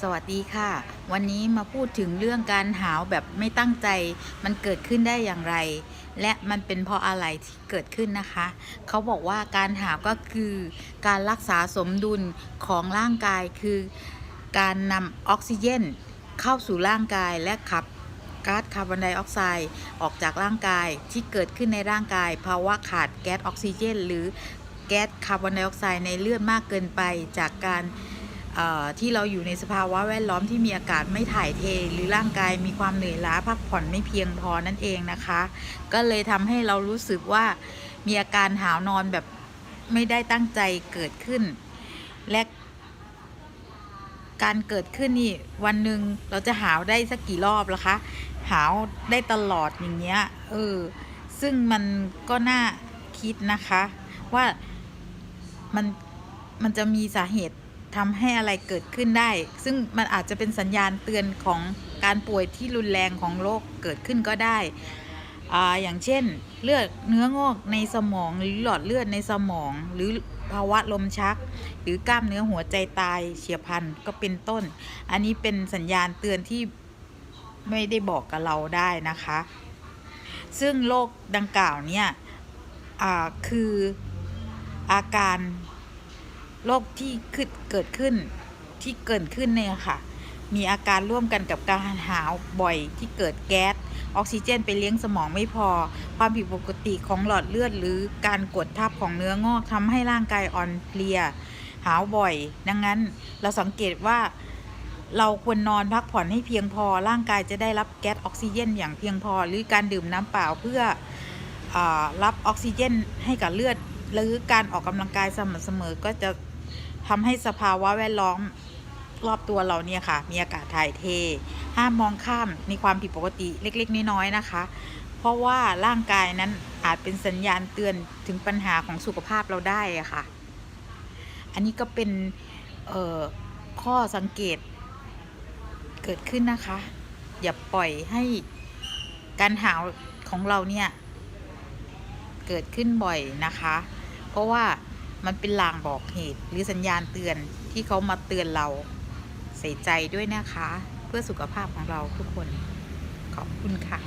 สวัสดีค่ะ วันนี้มาพูดถึงเรื่องการหาวแบบไม่ตั้งใจ มันเกิดขึ้นได้อย่างไร และมันเป็นเพราะอะไรที่เกิดขึ้นนะคะ เขาบอกว่าการหาวก็คือการรักษาสมดุลของร่างกายคือ การนำออกซิเจนเข้าสู่ร่างกายและขับก๊าซคาร์บอนไดออกไซด์ออกจากร่างกายที่เกิดขึ้นในร่างกายภาวะขาดแก๊สออกซิเจน หรือแก๊สคาร์บอนไดออกไซด์ในเลือดมากเกินไปจากการ ที่เราอยู่ในสภาวะแวดล้อมที่มีอากาศไม่ถ่ายเท หรือร่างกายมีความเหนื่อยล้าพักผ่อนไม่เพียงพอนั่นเองนะคะ ก็เลยทำให้เรารู้สึกว่ามีอาการหาวนอนแบบไม่ได้ตั้งใจเกิดขึ้น และการเกิดขึ้นนี่วันหนึ่งเราจะหาวได้สักกี่รอบล่ะคะ หาวได้ตลอดอย่างเงี้ยเออซึ่งมันก็น่าคิดนะคะ ว่ามันมันจะมีสาเหตุ ทำให้อะไรเกิดขึ้นได้ ซึ่งมันอาจจะเป็นสัญญาณเตือนของการป่วยที่รุนแรงของโรคเกิดขึ้นก็ได้ออย่างเช่น เลือดเนื้องอกในสมองหรือหลอดเลือดในสมอง หรือภาวะลมชัก หรือกล้ามเนื้อหัวใจตายเฉียบพลันก็เป็นต้น อันนี้เป็นสัญญาณเตือนที่ไม่ได้บอกกับเราได้นะคะ ซึ่งโรคดังกล่าวเนี่ยคืออาการ โรคที่เกิดขึ้นที่เกิดขึ้นเนี่ยค่ะ มีอาการร่วมกันกับการหาวบ่อยที่เกิดแก๊สออกซิเจนไปเลี้ยงสมองไม่พอ ความผิดปกติของหลอดเลือด หรือการกดทับของเนื้องอกทำให้ร่างกายอ่อนเพลีย หาวบ่อย ดังนั้นเราสังเกตว่าเราควรนอนพักผ่อนให้เพียงพอ ร่างกายจะได้รับแก๊สออกซิเจนอย่างเพียงพอ หรือการดื่มน้ำเปล่าเพื่ออรับออกซิเจนให้กับเลือด หรือการออกกำลังกายสม่ำเสมอก็จะ ทำให้สภาวะแวดล้อมรอบตัวเราเนี่ยค่ะ มีอากาศถ่ายเท ห้ามมองข้ามในความผิดปกติเล็กๆน้อยๆนะคะ เพราะว่าร่างกายนั้นอาจเป็นสัญญาณเตือนถึงปัญหาของสุขภาพเราได้ะค่ะ อันนี้ก็เป็นข้อสังเกตเกิดขึ้นนะคะ อย่าปล่อยให้การหาวของเราเนี่ย เกิดขึ้นบ่อยนะคะ เพราะว่า มันเป็นลางบอกเหตุ หรือสัญญาณเตือนที่เขามาเตือนเราใส่ใจด้วยนะคะ เพื่อสุขภาพของเราทุกคน ขอบคุณค่ะ